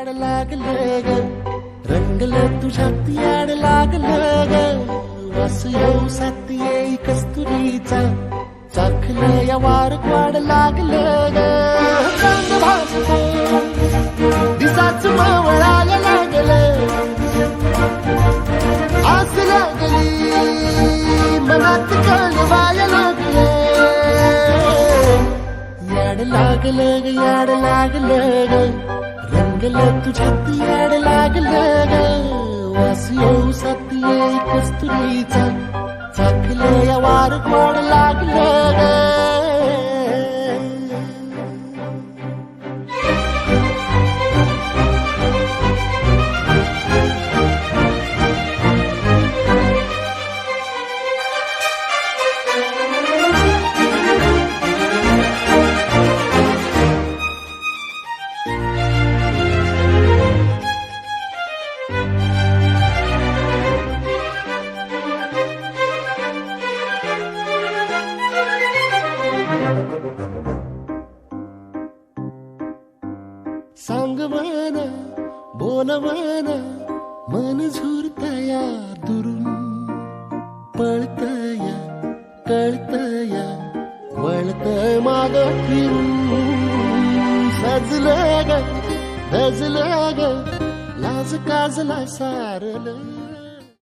याड लागलं ग रंगलं तुझ्यात याड लागलं ग वास येऊ सात येई कस्तुरीचा. चाखलं या वार क्वाड लागलं ग दिसाच मावळायला लागलं. आस लागली. मनात कळवायला लागले. याड लागलं ग याड लागलं ग तुझ्यात याड लागलं ग. वास येऊ साथ कस्तुरीचा चाकलं या वार वाड सांगवान बोलवान मन झुरतया दुरून. पळतया कळतया वळत माग फिरून. सजलं ग धजलं ग लाज काजला सारलं.